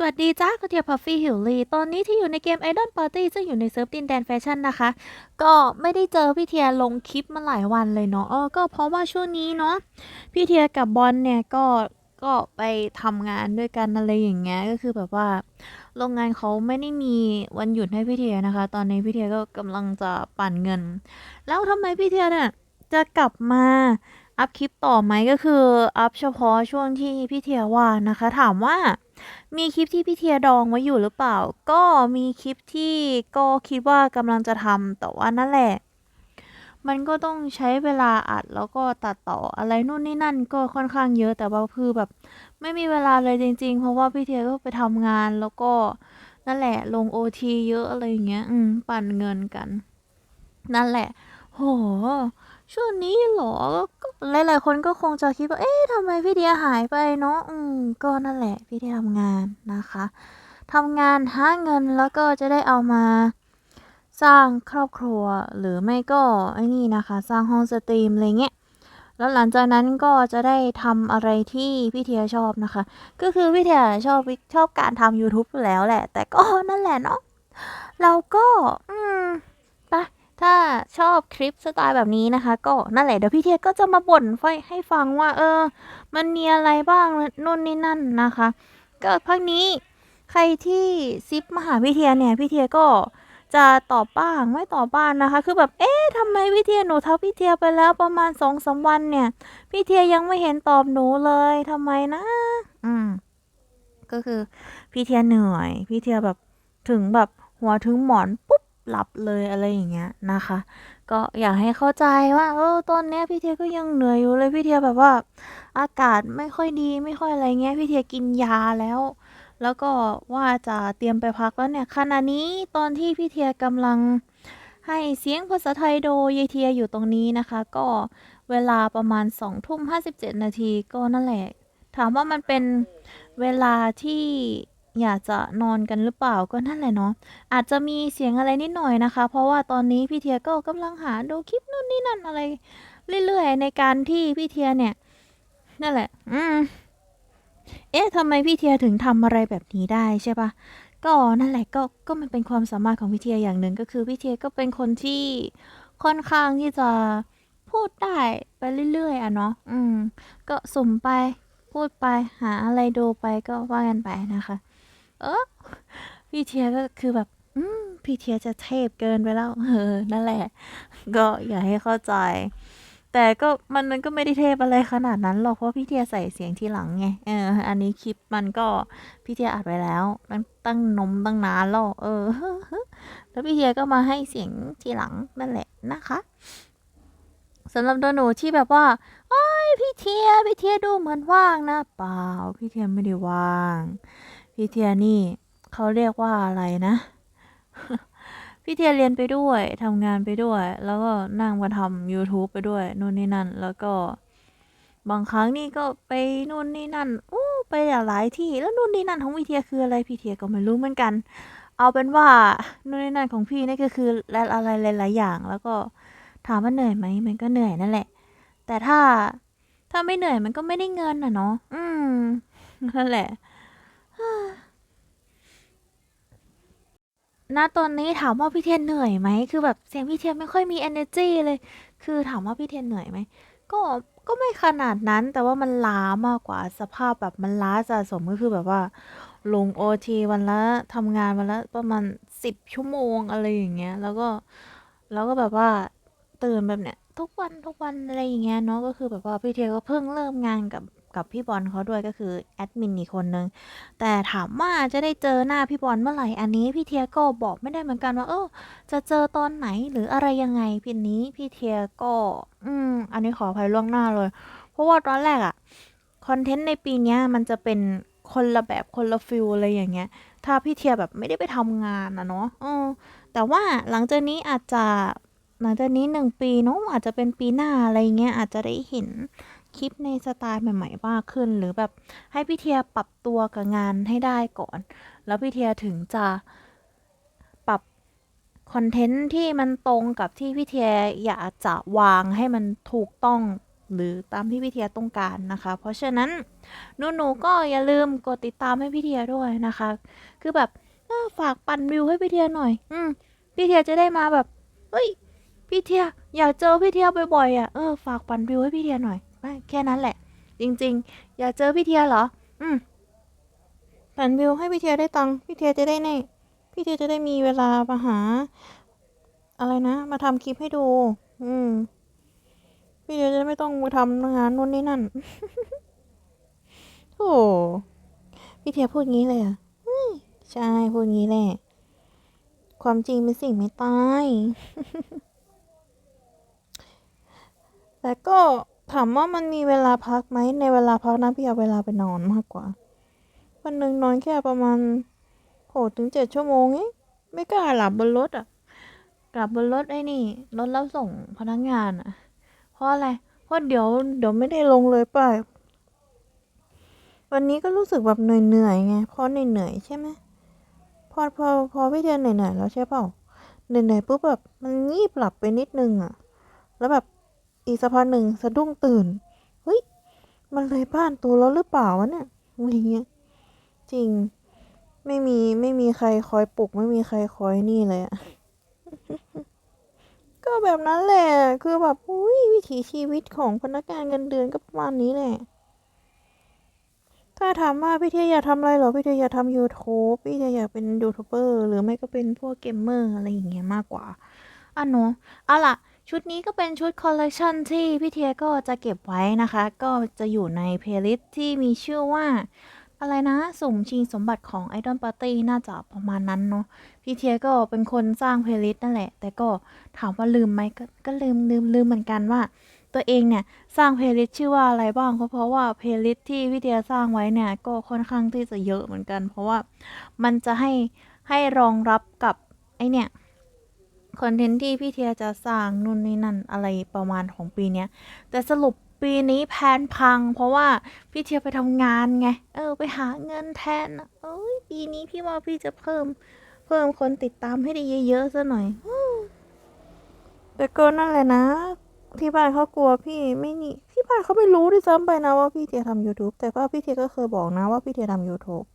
สวัสดีจ้ากระเทียมพัฟฟี่หิวลีตอนนี้ที่อยู่ในเกม Idol Party ซึ่งอยู่ในเซิร์ฟดินแดนแฟชั่นนะคะ ก็ไม่ได้เจอพี่เทียลงคลิปมาหลายวันเลยเนาะเออก็เพราะว่าช่วงนี้เนาะพี่เทียกับบอลเนี่ยก็ก็ไปทำงานด้วยกันอะไรอย่างเงี้ยก็คือแบบว่าโรงงานเขาไม่ได้มีวันหยุดให้พี่เทียนะคะ ตอนนี้พี่เทียก็กำลังจะปั่นเงิน แล้วทำไมพี่เทียเนี่ยจะกลับมา อัพคลิปต่อไหมก็คืออัพเฉพาะช่วงที่พี่เทียว่างนะคะ ถามว่ามีคลิปที่พี่เทียดองไว้อยู่หรือเปล่า ก็มีคลิปที่ก็คิดว่ากำลังจะทำแต่ว่านั่นแหละ มันก็ต้องใช้เวลาอัดแล้วก็ตัดต่ออะไรนู่นนี่นั่นก็ค่อนข้างเยอะแต่ว่าคือแบบ ไม่มีเวลาเลยจริง ๆ เพราะว่าพี่เทียก็ไปทำงานแล้วก็นั่นแหละลงโอทีเยอะอะไรอย่างเงี้ย อืมปั่นเงินกัน นั่นแหละ โห ช่วงนี้เหรอก็หลายๆ คนก็คงจะคิดว่า เอ๊ะทำไมพี่เดียหายไปเนาะ อืม ก็นั่นแหละ พี่เดียทำงานนะคะทำงานหาเงินแล้วก็จะได้เอามาสร้างครอบครัวหรือไม่ก็ไอ้นี่นะคะ สร้างห้องสตรีมอะไรเงี้ยแล้วหลังจากนั้นก็จะได้ทำอะไรที่พี่เทียชอบนะคะ ก็คือพี่เทียชอบชอบการทำ YouTube อยู่แล้วแหละ แต่ก็นั่นแหละเนาะเราก็อืม ถ้าชอบคลิปสไตล์แบบนี้นะคะ ก็นั่นแหละเดี๋ยวพี่เทียก็จะมาบ่นไฟให้ฟังว่า เออ มันมีอะไรบ้างนู่นนี่นั่นนะคะ ก็พักนี้ใครที่ซิปมาหาพี่เทียเนี่ยพี่เทียก็จะตอบบ้างไม่ตอบบ้างนะคะ คือแบบเอ๊ะทำไมพี่เทียหนูทักพี่เทียไปแล้วประมาณสองสาวันเนี่ย พี่เทียยังไม่เห็นตอบหนูเลยทำไมนะ อืมก็คือพี่เทียเหนื่อย พี่เทียแบบถึงแบบหัวถึงหมอนปุ๊บ ลับเลยอะไรอย่างเงี้ยนะคะ ก็อยากให้เข้าใจว่าเออตอนเนี้ยพี่เทียก็ยังเหนื่อยอยู่เลยพี่เทียแบบว่า อากาศไม่ค่อยดีไม่ค่อยอะไรเงี้ยพี่เทียกินยาแล้ว แล้วก็ว่าจะเตรียมไปพักแล้วเนี่ยขณะนี้ตอนที่พี่เทียกำลังให้เสียงภาษาไทยโดยยายเทียอยู่ตรงนี้นะคะ ก็เวลาประมาณสองทุ่มห้าสิบเจ็ดนาทีก็นั่นแหละ ถามว่ามันเป็นเวลาที่ อยากจะนอนกันหรือเปล่าก็นั่นแหละเนาะอาจจะมีเสียงอะไรนิดหน่อยนะคะ เพราะว่าตอนนี้พี่เทียก็กำลังหาดูคลิปนู่นนี่นั่นอะไร เรื่อยๆ ในการที่พี่เทียเนี่ยนั่นแหละ อืมเอ๊ะทำไมพี่เทียถึงทำอะไรแบบนี้ได้ใช่ปะก็นั่นแหละก็ก็มันเป็นความสามารถของพี่เทียอย่างหนึ่งก็คือพี่เทียก็เป็นคนที่ค่อนข้างที่จะพูดได้ไปเรื่อยๆอะเนาะอืม ก็สุ่มไปพูดไปหาอะไรดูไปก็ว่ากันไปนะคะ เออพี่เทียก็คือแบบ อืมพี่เทียจะเทพเกินไปแล้วเออนั่นแหละ ก็อย่าให้เข้าใจ แต่ก็มันมันก็ไม่ได้เทพอะไรขนาดนั้นหรอกเพราะพี่เทียใส่เสียงทีหลังไงเออ อันนี้คลิปมันก็พี่เทียอัดไว้แล้วมันตั้งนมตั้งนานแล้วเออแล้วพี่เทียก็มาให้เสียงทีหลังนั่นแหละนะคะสำหรับตัวหนูที่แบบว่าโอ้ยพี่เทียพี่เทียดูเหมือนว่างนะ เปล่า พี่เทียไม่ได้ว่าง พี่เทียนี่เขาเรียกว่าอะไรนะ พี่เทียเรียนไปด้วยทำงานไปด้วย แล้วก็นั่งมาทำ YouTube ไปด้วยนู่นนี่นั่น แล้วก็ บางครั้งนี่ก็ไปนู่นนี่นั่นอู้ไปหลายที่แล้วนู่นนี่นั่นของพี่เทียคืออะไรพี่เทียก็ไม่รู้เหมือนกัน เอาเป็นว่านู่นนี่นั่นของพี่นี่ก็คืออะไรหลายๆอย่าง แล้วก็ถามว่าเหนื่อยไหมมันก็เหนื่อยนั่นแหละ แต่ถ้าถ้าไม่เหนื่อยมันก็ไม่ได้เงินอะเนาะ อืม นั่นแหละ ณตอนนี้ถามว่าพี่เทียนเหนื่อยไหม คือแบบเสียงพี่เทียนไม่ค่อยมี energy เลย คือถามว่าพี่เทียนเหนื่อยไหม ก็ ก็ไม่ขนาดนั้น แต่ว่ามันล้ามากกว่า สภาพแบบมันล้าสะสมก็คือแบบว่า ลงโอทีวันละทำงานวันละประมาณสิบชั่วโมงอะไรอย่างเงี้ย แล้วก็ แล้วก็แบบว่าตื่นแบบเนี้ยทุกวันทุกวันอะไรอย่างเงี้ยเนาะ ก็คือแบบว่าพี่เทียก็เพิ่งเริ่มงานกับ กับพี่บอลเขาด้วยก็คือแอดมินอีกคนนึง แต่ถามว่าจะได้เจอหน้าพี่บอลเมื่อไหร่อันนี้พี่เทียก็บอกไม่ได้เหมือนกันว่าเออจะเจอตอนไหนหรืออะไรยังไงพี่นี้พี่เทียก็ อืม อันนี้ขออภัยล่วงหน้าเลย เพราะว่าตอนแรกอะคอนเทนต์ในปีนี้มันจะเป็นคนละแบบคนละฟิลอะไรอย่างเงี้ย ถ้าพี่เทียแบบไม่ได้ไปทำงานนะเนาะเออแต่ว่าหลังจากนี้อาจจะหลังจากนี้หนึ่งปีเนาะอาจจะเป็นปีหน้าอะไรเงี้ยอาจจะได้เห็น คลิปในสไตล์ใหม่ๆมากขึ้น หรือแบบให้พี่เทียปรับตัวกับงานให้ได้ก่อน แล้วพี่เทียถึงจะปรับคอนเทนต์ที่มันตรงกับที่พี่เทียอยากจะวางให้มันถูกต้องหรือตามที่พี่เทียต้องการนะคะ เพราะฉะนั้นหนูๆก็อย่าลืมกดติดตามให้พี่เทียด้วยนะคะ คือแบบฝากปั่นวิวให้พี่เทียหน่อย อืมพี่เทียจะได้มาแบบเฮ้ยพี่เทียอยากเจอพี่เทียบ่อยๆอะเออฝากปั่นวิวให้พี่เทียหน่อย ไม่แค่นั้นแหละ จริง ๆ อยากเจอพี่เทียเหรอ อืมปั่นวิวให้พี่เทียได้ตังค์พี่เทียจะได้ในพี่เทียจะได้มีเวลามาหา อะไรนะ มาทำคลิปให้ดู อืม พี่เดียจะไม่ต้องมาทำงานนู่นนี่นั่นโอ้พี่เทียพูดงี้เลยอะใช่พูดงี้แหละ ความจริงเป็นสิ่งไม่ตายแต่ก็ ถามว่ามันมีเวลาพักไหมในเวลาพักนะพี่เอาเวลาไปนอนมากกว่า วันหนึ่งนอนแค่ประมาณหกถึงเจ็ดชั่วโมงเองไม่กล้าหลับบนรถอะกลับบนรถไอ้นี่รถรับส่งพนักงานอะ เพราะอะไรเพราะเดี๋ยวเดี๋ยวไม่ได้ลงเลยป่ะวันนี้ก็รู้สึกแบบเหนื่อยๆไงเพราะเหนื่อยๆใช่ไหมพอพอพอพี่เทียนเหนื่อยๆแล้วใช่เปล่าเหนื่อยๆปุ๊บแบบมันงีบหลับไปนิดนึงอะ แล้วแบบ อีกสักพักหนึ่งสะดุ้งตื่น เฮ้ย มันเลยบ้านตัวแล้วหรือเปล่าวะเนี่ยอะไรเงี้ย จริง ไม่มีไม่มีใครคอยปลุก ไม่มีใครคอยนี่เลยอะก็แบบนั้นแหละ คือแบบอุ้ยวิถีชีวิตของพนักงานเงินเดือนก็ประมาณนี้แหละ ถ้าถามว่าพี่เทียอยากทำอะไรเหรอ พี่เทียอยากทำยูทูบพี่เทียอยากเป็นยูทูบเบอร์หรือไม่ก็เป็นพวกเกมเมอร์อะไรอย่างเงี้ยมากกว่าอะเนอะเอาล่ะ ชุดนี้ก็เป็นชุดคอลเลกชันที่พี่เทียก็จะเก็บไว้นะคะ ก็จะอยู่ในเพลย์ลิสต์ที่มีชื่อว่า อะไรนะสุ่มชิงสมบัติของ Idol Party น่าจะประมาณนั้นเนาะพี่เทียก็เป็นคนสร้างเพลย์ลิสต์นั่นแหละ แต่ก็ถามว่าลืมไหมก็ก็ลืมลืมลืมเหมือนกันว่า ตัวเองเนี่ยสร้างเพลย์ลิสต์ชื่อว่าอะไรบ้างก็เพราะว่าเพลย์ลิสต์ที่พี่เทียสร้างไว้เนี่ยก็ค่อนข้างที่จะเยอะเหมือนกัน เพราะว่ามันจะให้ให้รองรับกับไอเนี่ย คอนเทนต์ที่พี่เทียจะสร้างนู่นนี่นั่นอะไรประมาณของปีเนี้ยแต่สรุปปีนี้แพนพัง เพราะว่าพี่เทียไปทำงานไง เออ ไปหาเงินแทนอะเอ้ยปีนี้พี่ว่าพี่จะเพิ่ม เพิ่มคนติดตามให้ได้เยอะๆซะหน่อยแต่ก็นั่นแหละนะ ที่บ้านเขากลัวพี่ไม่นี่ที่บ้านเขาไม่รู้ด้วยซ้ำไปนะว่าพี่เทียทำ YouTube แต่ก็พี่เทียก็เคยบอกนะว่าพี่เทียทำ YouTube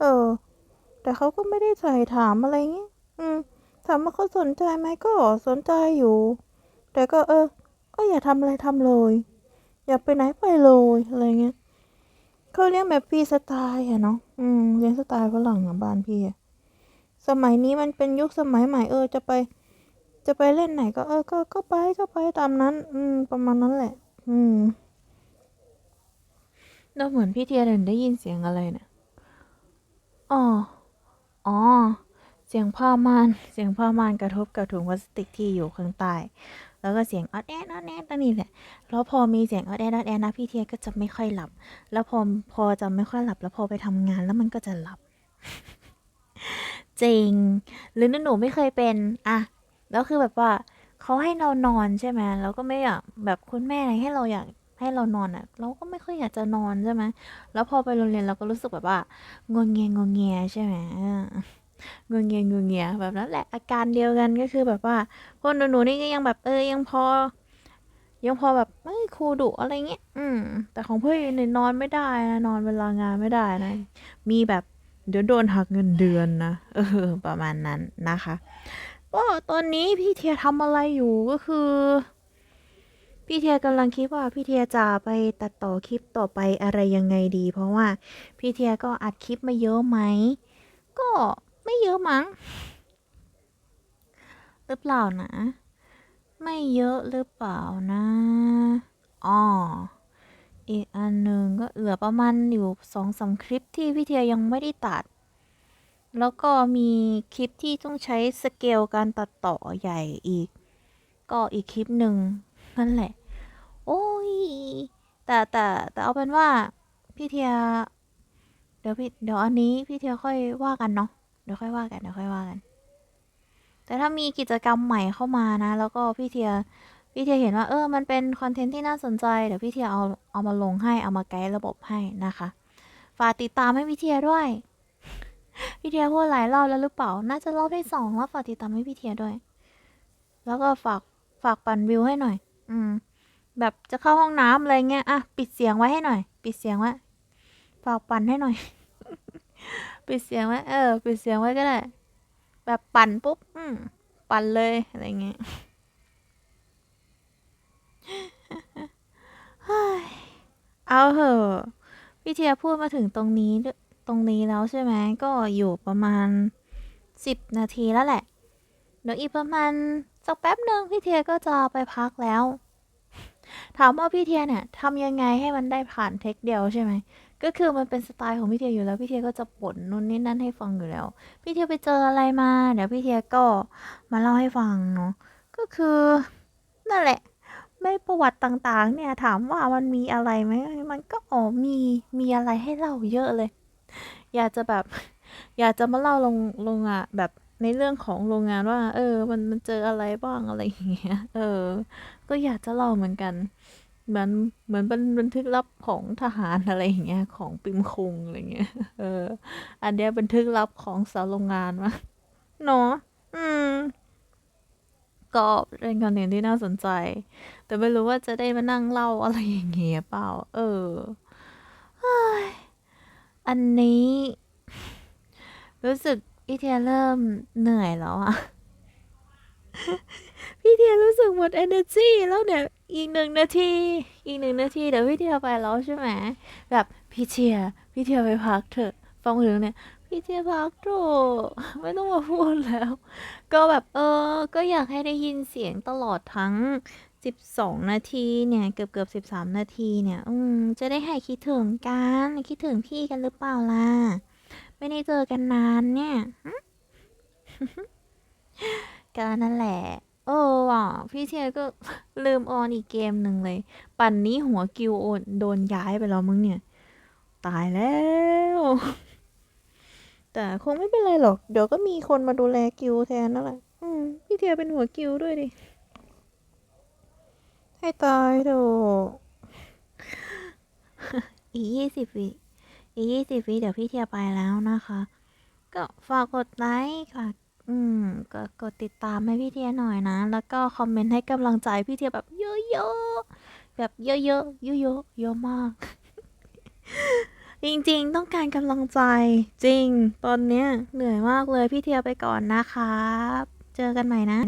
เออ แต่เขาก็ไม่ได้ใส่ถามอะไรเงี้ยอืม ถามว่าเขาสนใจไหมก็สนใจอยู่ แต่ก็เออ ก็อย่าทำอะไรทำเลย อย่าไปไหนไปเลยอะไรเงี้ยเขาเลี้ยงแบบพี่สไตล์อะเนาะอืมเลี้ยงสไตล์ฝรั่งอะบ้านพี่อะสมัยนี้มันเป็นยุคสมัยใหม่เออ จะไป จะไปเล่นไหนก็เออ ก็ก็ไปก็ไปตามนั้น อืม ประมาณนั้นแหละ อืมแล้วเหมือนพี่เทียเดนได้ยินเสียงอะไรเนี่ยอ๋อ อ๋อ เสียงผ้าม่านเสียงผ้าม่านกระทบกับถุงพลาสติกที่อยู่ข้างใต้ แล้วก็เสียงออดแอดออดแอดนั่นนี่แหละ แล้วพอมีเสียงออดแอดออดแอดนะพี่เทียก็จะไม่ค่อยหลับ แล้วพอพอจะไม่ค่อยหลับ แล้วพอไปทำงานแล้วมันก็จะหลับ จริง หรือหนูไม่เคยเป็นอะแล้วคือแบบว่าเขาให้เรานอนใช่ไหมเราก็ไม่อยากแบบคุณแม่ให้เราอยากให้เรานอนอะ เราก็ไม่ค่อยอยากจะนอนใช่ไหมแล้วพอไปโรงเรียนเราก็รู้สึกแบบว่างงเงียงวงเงียใช่ไหม งวงเงียงวงเงียแบบนั้นแหละอาการเดียวกันก็คือแบบว่าพวกหนูๆนี่ก็ยังแบบเออยังพอ ยังพอแบบเอ้ยครูดุอะไรเงี้ยอืม แต่ของเพื่อนเนี่ยนอนไม่ได้นะนอนเวลางานไม่ได้นะมีแบบเดี๋ยวโดนหักเงินเดือนนะเออ ประมาณนั้นนะคะก็ตอนนี้พี่เทียทำอะไรอยู่ก็คือ พี่เทียกำลังคิดว่าพี่เทียจะไปตัดต่อคลิปต่อไปอะไรยังไงดี เพราะว่าพี่เทียก็อัดคลิปมาเยอะไหม ก็ ไม่เยอะมั้ง หรือเปล่านะ ไม่เยอะหรือเปล่านะอ๋ออีกอันหนึ่งก็เหลือประมาณอยู่สองสามคลิปที่พี่เทียยังไม่ได้ตัด แล้วก็มีคลิปที่ต้องใช้สเกลการตัดต่อใหญ่อีก ก็อีกคลิปหนึ่งนั่นแหละ โอ้ย แต่แต่แต่เอาเป็นว่าพี่เทีย เดี๋ยวพี่เดี๋ยวอันนี้พี่เทียค่อยว่ากันเนาะ ดี๋ยวค่อยว่ากันเดี๋ยวค่อยว่ากัน แต่ถ้ามีกิจกรรมใหม่เข้ามานะ แล้วก็พี่เทียพี่เทียเห็นว่าเออ มันเป็นคอนเทนต์ที่น่าสนใจ เดี๋ยวพี่เทียเอาเอามาลงให้เอามาไกด์ระบบให้นะคะ ฝากติดตามให้พี่เทียด้วย พี่เทียพูดหลายรอบแล้วหรือเปล่า น่าจะรอบที่สองแล้วฝากติดตามให้พี่เทียด้วย แล้วก็ฝากฝากปั่นวิวให้หน่อย อืม แบบจะเข้าห้องน้ำอะไรเงี้ย อะ ปิดเสียงไว้ให้หน่อย ปิดเสียงไว้ ฝากปั่นให้หน่อย ปิดเสียงไว้เออปิดเสียงไว้ก็ได้ แบบปั่นปุ๊บอืมปั่นเลยอะไรเงี้ยเฮ้ยเอาเหอะพี่เทียพูดมาถึงตรงนี้ตรงนี้แล้วใช่ไหมก็อยู่ประมาณสิบนาทีแล้วแหละเดี๋ยวอีกประมาณสักแป๊บหนึ่งพี่เทียก็จะไปพักแล้ว ถามว่าพี่เทียเนี่ยทำยังไงให้มันได้ผ่านเทคเดียวใช่ไหม ก็คือมันเป็นสไตล์ของพี่เทียอยู่แล้วพี่เทียก็จะบ่นนู่นนี่นั่นให้ฟังอยู่แล้ว พี่เทียไปเจออะไรมา เดี๋ยวพี่เทียก็มาเล่าให้ฟังเนาะก็คือนั่นแหละ ไม่ประวัติต่างๆ เนี่ยถามว่ามันมีอะไรไหมมันก็อ๋อมีมีอะไรให้เล่าเยอะเลย อยากจะแบบ อยากจะมาเล่าลงลงอะแบบในเรื่องของโรงงานว่า เออ มันมันเจออะไรบ้างอะไรอย่างเงี้ย เออ ก็อยากจะเล่าเหมือนกัน เหมือนเหมือนเป็นบันทึกลับของทหารอะไรอย่างเงี้ยของปิมคุงอะไรเงี้ยเออ อันเนี้ยบันทึกลับของสาวโรงงานวะเนาะอืมก็เป็นคอนเทนต์ที่น่าสนใจ แต่ไม่รู้ว่าจะได้มานั่งเล่าอะไรอย่างเงี้ยเปล่า เออเฮ้ยอันนี้ รู้สึกพี่เทียเริ่มเหนื่อยแล้วอะพี่เทียรู้สึกหมด energy แล้วเนี่ย อีกหนึ่งนาที อีกหนึ่งนาที เดี๋ยวพี่เทียไปแล้วใช่ไหมแบบพี่เทียพี่เทียไปพักเถอะฟังถึงเนี่ยพี่เทียพักเถอะไม่ต้องมาพูดแล้ว ก็แบบเออ ก็อยากให้ได้ยินเสียงตลอดทั้ง12 นาทีเนี่ย เกือบเกือบ13 นาทีเนี่ย อืมจะได้ใหายคิดถึงกัน คิดถึงพี่กันหรือเปล่าล่ะ ไม่ได้เจอกันนานเนี่ยก็นั่นแหละ ออว่ะพี่เทียก็ลืมออนอีกเกมหนึ่งเลย ปั่นนี้หัวกิวโอนโดนย้ายไปแล้วมึงเนี่ย ตายแล้ว แต่คงไม่เป็นไรหรอก เดี๋ยวก็มีคนมาดูแลกิวแทนนั่นแหละอืมพี่เทียเป็นหัวกิวด้วยดิ ให้ตายเถอะอียี่สิบวิอียี่สิบวิเดี๋ยวพี่เทียไปแล้วนะคะ ก็ฝากกดไลค์ฝาก อืม ก็กดติดตามให้พี่เทียหน่อยนะ แล้วก็คอมเมนต์ให้กำลังใจพี่เทียแบบเยอะๆ แบบเยอะๆ เยอะๆ เยอะมาก จริงๆ ต้องการกำลังใจจริง ตอนเนี้ยเหนื่อยมากเลยพี่เทียไปก่อนนะครับ เจอกันใหม่นะ